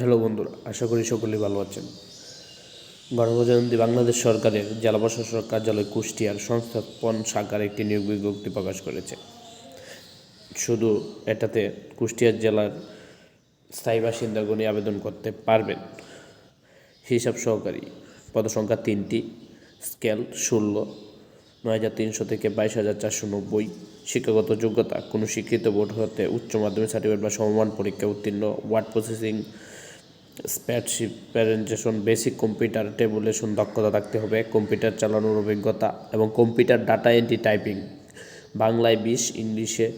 Hello বন্ধুরা, আশা করি সকলেই ভালো আছেন। গণপ্রজাতন্ত্রী বাংলাদেশ সরকারের জেলা প্রশাসক কার্যালয় কুষ্টিয়ার সংস্থাপন শাখার একটি নিয়োগ বিজ্ঞপ্তি প্রকাশ করেছে। শুধু এটাতে কুষ্টিয়ার জেলার স্থায়ী বাসিন্দাগণই আবেদন করতে পারবেন। হিসাব সহকারী, পদসংখ্যা তিনটি, স্কেল ষোলো, নয় হাজার তিনশো থেকে বাইশ হাজার চারশো নব্বই, শিক্ষাগত যোগ্যতা, কোনো স্বীকৃত বোর্ড হতে উচ্চ মাধ্যমিক সার্টিফিকেট বা সমমান পরীক্ষা উত্তীর্ণ, word processing spreadsheet presentation, basic computer tabulation দক্ষতা থাকতে হবে, কম্পিউটার চালানোর অভিজ্ঞতা এবং কম্পিউটার ডাটা এন্ট্রি টাইপিং। বাংলায় বিশ, ইংলিশে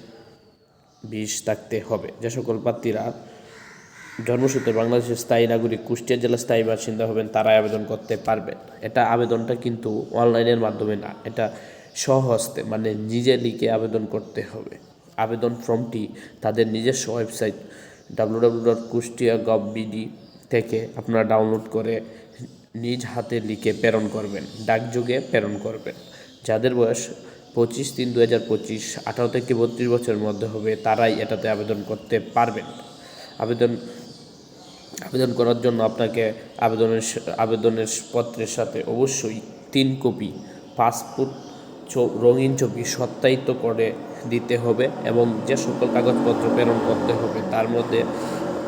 বিশ থাকতে হবে। যে সকল প্রার্থীরা জন্মসূত্রে বাংলাদেশের স্থায়ী নাগরিক, কুষ্টিয়া জেলার স্থায়ী বাসিন্দা হবেন, তারাই আবেদন করতে পারবেন। এটা আবেদনটা কিন্তু অনলাইনের মাধ্যমে না, এটা স্বহস্তে মানে নিজে লিখে আবেদন করতে হবে। আবেদন ফর্মটি তাদের নিজস্ব website W W dot Kushtia gov BD থেকে আপনারা ডাউনলোড করে নিজ হাতে লিখে প্রেরণ করবেন, ডাকযোগে প্রেরণ করবেন। যাদের বয়স পঁচিশ তিন দু হাজার পঁচিশ, আঠারো থেকে বত্রিশ বছরের মধ্যে হবে, তারাই এটাতে আবেদন করতে পারবেন। আবেদন আবেদন করার জন্য আপনাকে আবেদনের আবেদনের পত্রের সাথে অবশ্যই তিন কপি পাসপোর্ট রঙিন ছবি সত্যায়িত করে দিতে হবে এবং যে সকল কাগজপত্র প্রেরণ করতে হবে, তার মধ্যে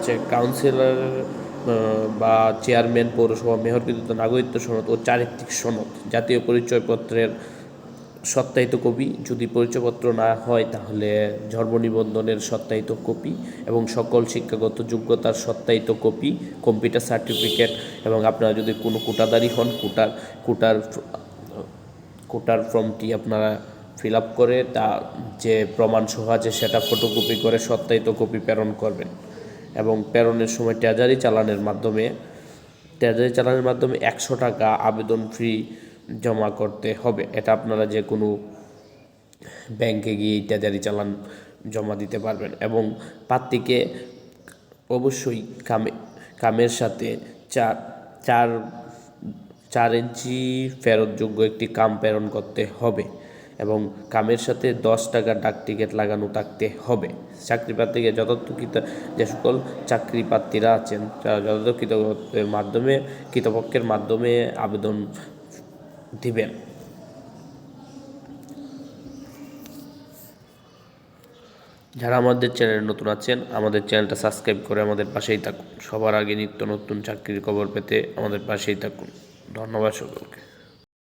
যে কাউন্সিলর বা চেয়ারম্যান, পৌরসভা মেয়র বিদ্যুৎ নাগরিকত্ব সনদ ও চারিত্রিক সনদ, জাতীয় পরিচয়পত্রের সত্যায়িত কপি। যদি পরিচয়পত্র না হয়, তাহলে ধর্ম নিবন্ধনের সত্যায়িত কপি এবং সকল শিক্ষাগত যোগ্যতার সত্যায়িত কপি, কম্পিউটার সার্টিফিকেট এবং আপনারা যদি কোনো কোটাদারি হন, কোটার কোটার কোটার ফর্মটি আপনারা ফিল আপ করে তা যে প্রমাণ সহ আছে, সেটা ফটোকপি করে সত্যায়িত কপি প্রেরণ করবেন। এবং প্রেরণের সময় ট্রেজারি চালানের মাধ্যমে ট্রেজারি চালানের মাধ্যমে একশো টাকা আবেদন ফি জমা করতে হবে। এটা আপনারা যে কোনো ব্যাংকে গিয়ে ট্রেজারি চালান, জমা দিতে পারবেন এবং প্রার্থীকে অবশ্যই কামে, কামের সাথে চার চার চার ইঞ্চি ফেরতযোগ্য একটি কাম প্রেরণ করতে হবে। এবং কামের সাথে দশ টাকার ডাক টিকিট লাগানো থাকতে হবে। চাকরি প্রার্থীকে যথাযথকৃত যে সকল চাকরি প্রার্থীরা আছেন, তারা যথাযথকৃতের মাধ্যমে, কৃতপক্ষের মাধ্যমে আবেদন দিবেন। যারা আমাদের চ্যানেলে নতুন আছেন, আমাদের চ্যানেলটা সাবস্ক্রাইব করে আমাদের পাশেই থাকুন। সবার আগে নিত্য নতুন চাকরির খবর পেতে আমাদের পাশেই থাকুন। ধন্যবাদ সকলকে।